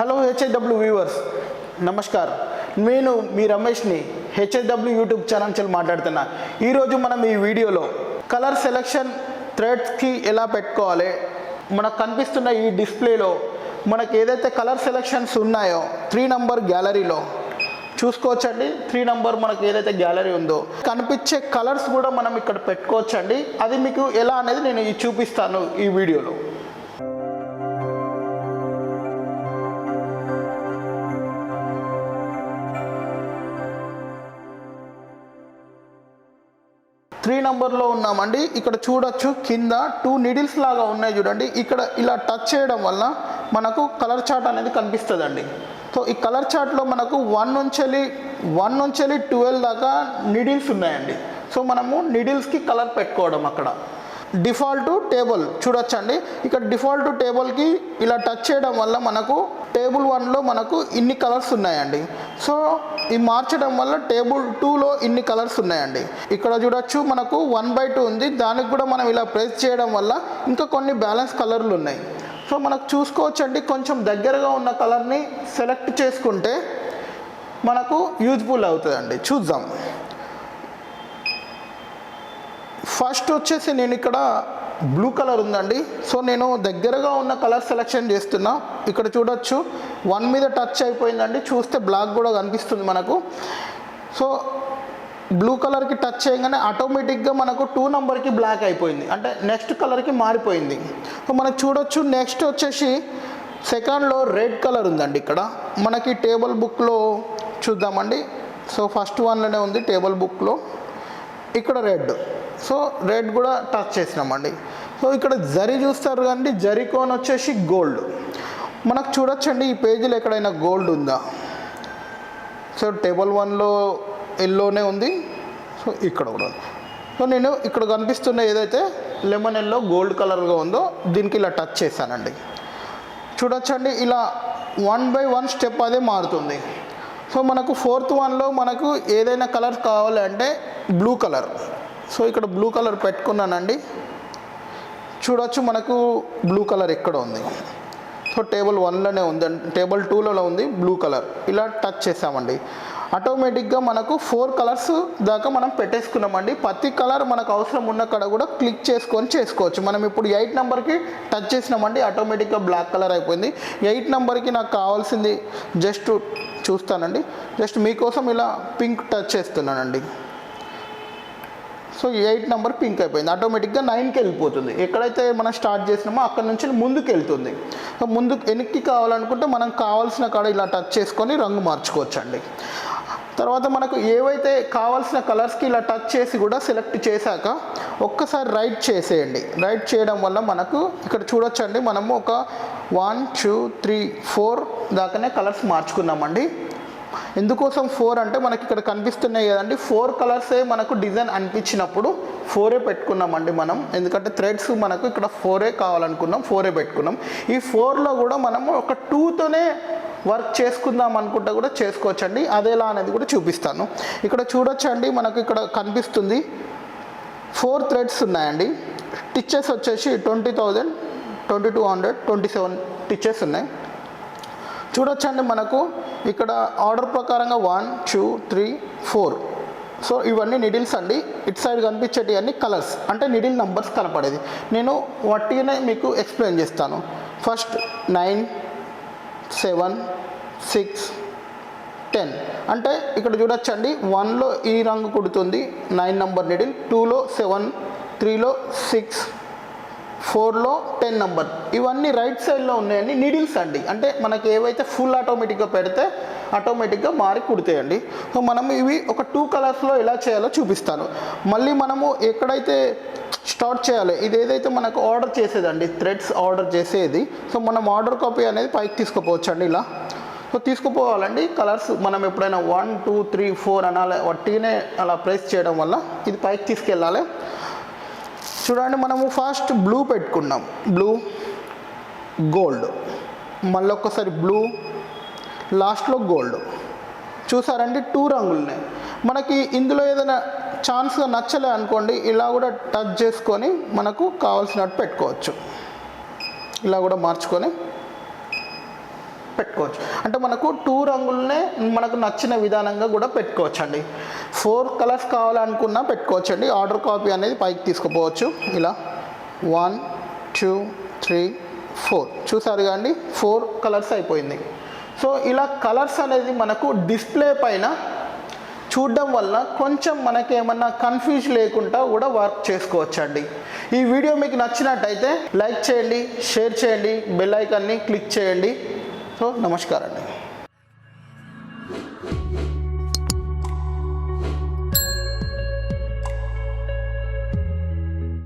Hello హెచ్ఐడబ్ల్యూ viewers namaskar. నేను మీ రమేష్ని హెచ్ఐడబ్ల్యూ YouTube channel నుంచి మాట్లాడుతున్నా ఈరోజు మనం ఈ వీడియోలో కలర్ సెలెక్షన్ థ్రెడ్స్కి ఎలా పెట్టుకోవాలి మనకు కనిపిస్తున్న ఈ డిస్ప్లేలో మనకి ఏదైతే కలర్ సెలెక్షన్స్ ఉన్నాయో త్రీ నంబర్ గ్యాలరీలో చూసుకోవచ్చండి. త్రీ నంబర్ మనకి ఏదైతే గ్యాలరీ ఉందో కనిపించే కలర్స్ కూడా మనం ఇక్కడ పెట్టుకోవచ్చండి. అది మీకు ఎలా అనేది నేను చూపిస్తాను ఈ వీడియోలో. త్రీ నంబర్లో ఉన్నామండి. ఇక్కడ చూడొచ్చు కింద టూ నిడిల్స్ లాగా ఉన్నాయి చూడండి. ఇక్కడ ఇలా టచ్ చేయడం వల్ల మనకు కలర్ చార్ట్ అనేది కనిపిస్తుందండి. సో ఈ కలర్ చార్ట్లో మనకు వన్ నుంచి వన్ నుంచి ట్వెల్వ్ దాకా నిడిల్స్ ఉన్నాయండి. సో మనము నిడిల్స్కి కలర్ పెట్టుకోవడం అక్కడ. డిఫాల్ట్ టేబుల్ చూడొచ్చండి. ఇక్కడ డిఫాల్ట్ టేబుల్కి ఇలా టచ్ చేయడం వల్ల మనకు టేబుల్ వన్లో మనకు ఇన్ని కలర్స్ ఉన్నాయండి. సో ఈ మార్చడం వల్ల టేబుల్ టూలో ఇన్ని కలర్స్ ఉన్నాయండి. ఇక్కడ చూడొచ్చు మనకు వన్ బై టూ ఉంది. దానికి కూడా మనం ఇలా ప్రెస్ చేయడం వల్ల ఇంకా కొన్ని బ్యాలెన్స్ కలర్లు ఉన్నాయి. సో మనకు చూసుకోవచ్చండి. కొంచెం దగ్గరగా ఉన్న కలర్ని సెలెక్ట్ చేసుకుంటే మనకు యూజ్ఫుల్ అవుతుందండి. చూద్దాం. ఫస్ట్ వచ్చేసి నేను ఇక్కడ బ్లూ కలర్ ఉందండి. సో నేను దగ్గరగా ఉన్న కలర్ సెలెక్షన్ చేస్తున్నా. ఇక్కడ చూడొచ్చు. వన్ మీద టచ్ అయిపోయిందండి. చూస్తే బ్లాక్ కూడా కనిపిస్తుంది మనకు. సో బ్లూ కలర్కి టచ్ చేయగానే ఆటోమేటిక్గా మనకు టూ నెంబర్కి బ్లాక్ అయిపోయింది. అంటే నెక్స్ట్ కలర్కి మారిపోయింది. సో మనకు చూడొచ్చు. నెక్స్ట్ వచ్చేసి సెకండ్లో రెడ్ కలర్ ఉందండి ఇక్కడ. మనకి టేబుల్ బుక్లో చూద్దామండి. సో ఫస్ట్ వన్లోనే ఉంది టేబుల్ బుక్లో ఇక్కడ రెడ్ సో రెడ్ కూడా టచ్ చేసినామండి. సో ఇక్కడ జరి చూస్తారు కానీ జరి కోన్ వచ్చేసి గోల్డ్ మనకు చూడొచ్చండి ఈ పేజీలో ఎక్కడైనా గోల్డ్ ఉందా? సో టేబుల్ వన్లో ఎల్లోనే ఉంది. సో ఇక్కడ కూడా. సో నేను ఇక్కడ కనిపిస్తున్న ఏదైతే లెమన్ ఎల్లో గోల్డ్ కలర్గా ఉందో దీనికి ఇలా టచ్ చేశానండి. చూడొచ్చండి ఇలా వన్ బై వన్ స్టెప్ అదే మారుతుంది. సో మనకు ఫోర్త్ వన్లో మనకు ఏదైనా కలర్ కావాలంటే బ్లూ కలర్ సో ఇక్కడ బ్లూ కలర్ పెట్టుకున్నానండి. చూడొచ్చు మనకు బ్లూ కలర్ ఎక్కడ ఉంది. సో టేబుల్ వన్లోనే ఉంది టేబుల్ టూలలో ఉంది బ్లూ కలర్ ఇలా టచ్ చేసామండి. ఆటోమేటిక్గా మనకు ఫోర్ కలర్స్ దాకా మనం పెట్టేసుకున్నామండి. ప్రతి కలర్ మనకు అవసరం ఉన్న కాడ కూడా క్లిక్ చేసుకొని చేసుకోవచ్చు. మనం ఇప్పుడు ఎయిట్ నెంబర్కి టచ్ చేసినామండి ఆటోమేటిక్గా బ్లాక్ కలర్ అయిపోయింది. ఎయిట్ నెంబర్కి నాకు కావాల్సింది జస్ట్ చూస్తానండి. జస్ట్ మీకోసం ఇలా పింక్ టచ్ చేస్తున్నానండి. సో ఎయిట్ నెంబర్ పింక్ అయిపోయింది. ఆటోమేటిక్గా నైన్కి వెళ్ళిపోతుంది. ఎక్కడైతే మనం స్టార్ట్ చేసినామో అక్కడ నుంచి ముందుకు వెళ్తుంది. సో ముందు వెనక్కి కావాలనుకుంటే మనం కావాల్సిన కాడ ఇలా టచ్ చేసుకొని రంగు మార్చుకోవచ్చండి. తర్వాత మనకు ఏవైతే కావాల్సిన కలర్స్కి ఇలా టచ్ చేసి కూడా సెలెక్ట్ చేశాక ఒక్కసారి రైట్ చేసేయండి. రైట్ చేయడం వల్ల మనకు ఇక్కడ చూడొచ్చండి. మనము ఒక వన్ టూ త్రీ ఫోర్ దాకానే కలర్స్ మార్చుకున్నామండి. ఎందుకోసం ఫోర్ అంటే మనకి ఇక్కడ కనిపిస్తున్నాయి కదండి. ఫోర్ కలర్సే మనకు డిజైన్ అనిపించినప్పుడు ఫోరే పెట్టుకున్నామండి మనం. ఎందుకంటే థ్రెడ్స్ మనకు ఇక్కడ ఫోరే కావాలనుకున్నాం ఫోరే పెట్టుకున్నాం. ఈ ఫోర్లో కూడా మనము ఒక టూతోనే వర్క్ చేసుకుందాం అనుకుంటే కూడా చేసుకోవచ్చండి. అదేలా అనేది కూడా చూపిస్తాను. ఇక్కడ చూడొచ్చండి మనకు ఇక్కడ కనిపిస్తుంది. ఫోర్ థ్రెడ్స్ ఉన్నాయండి. టిచ్చెస్ వచ్చేసి twenty thousand twenty two hundred twenty seven stitches ఉన్నాయి. చూడొచ్చండి మనకు ఇక్కడ ఆర్డర్ ప్రకారంగా one two three four. So ఇవన్నీ నిడిల్స్ అండి. ఇట్ సైడ్ కనిపించేటి అన్ని కలర్స్. అంటే నిడిల్ నంబర్స్ కనపడేది. నేను వాటినే మీకు ఎక్స్ప్లెయిన్ చేస్తాను. First nine seven six ten. అంటే ఇక్కడ చూడొచ్చండి. వన్లో ఈ రంగు కుడుతుంది. Nine number needle. టూలో సెవెన్ త్రీలో సిక్స్ ఫోర్లో టెన్ నెంబర్. ఇవన్నీ రైట్ సైడ్లో ఉన్నాయండి నీడిల్స్ అండి. అంటే మనకి ఏవైతే ఫుల్ ఆటోమేటిక్గా పెడితే ఆటోమేటిక్గా మారి కుడతాయండి. సో మనం ఇవి ఒక టూ కలర్స్లో ఎలా చేయాలో చూపిస్తాను. మళ్ళీ మనము ఎక్కడైతే స్టార్ట్ చేయాలి ఇది ఏదైతే మనకు ఆర్డర్ చేసేదండి థ్రెడ్స్ ఆర్డర్ చేసేది సో మనం ఆర్డర్ కాపీ అనేది పైకి తీసుకుపోవచ్చండి ఇలా. సో తీసుకుపోవాలండి కలర్స్ మనం ఎప్పుడైనా వన్ టూ త్రీ ఫోర్ అనాలి వట్టిగానే అలా ప్రెస్ చేయడం వల్ల ఇది పైకి తీసుకెళ్ళాలి. చూడండి మనము ఫస్ట్ బ్లూ పెట్టుకున్నాం. బ్లూ గోల్డ్ మళ్ళీ ఒక్కసారి బ్లూ లాస్ట్లో గోల్డ్ చూసారండి టూ రంగులు ఉన్నాయి. మనకి ఇందులో ఏదైనా ఛాన్స్ నచ్చలే అనుకోండి ఇలా కూడా టచ్ చేసుకొని మనకు కావాల్సినట్టు పెట్టుకోవచ్చు. ఇలా కూడా మార్చుకొని పెట్టుకోవచ్చు. అంటే మనకు టూ రంగులనే మనకు నచ్చిన విధానంగా కూడా పెట్టుకోవచ్చు అండి ఫోర్ కలర్స్ కావాలనుకున్నా పెట్టుకోవచ్చు అండి ఆర్డర్ కాపీ అనేది పైకి తీసుకుపోవచ్చు. ఇలా వన్ టూ త్రీ ఫోర్ చూసారు అండి ఫోర్ కలర్స్ అయిపోయింది. సో ఇలా కలర్స్ అనేది మనకు డిస్ప్లే పైన చూడడం వల్ల కొంచెం మనకి ఏమన్నా కన్ఫ్యూజ్ లేకుండా కూడా వర్క్ చేసుకోవచ్చండి. ఈ వీడియో మీకు నచ్చినట్టయితే లైక్ చేయండి షేర్ చేయండి బెల్ ఐకాన్ని క్లిక్ చేయండి. సో నమస్కారం అండి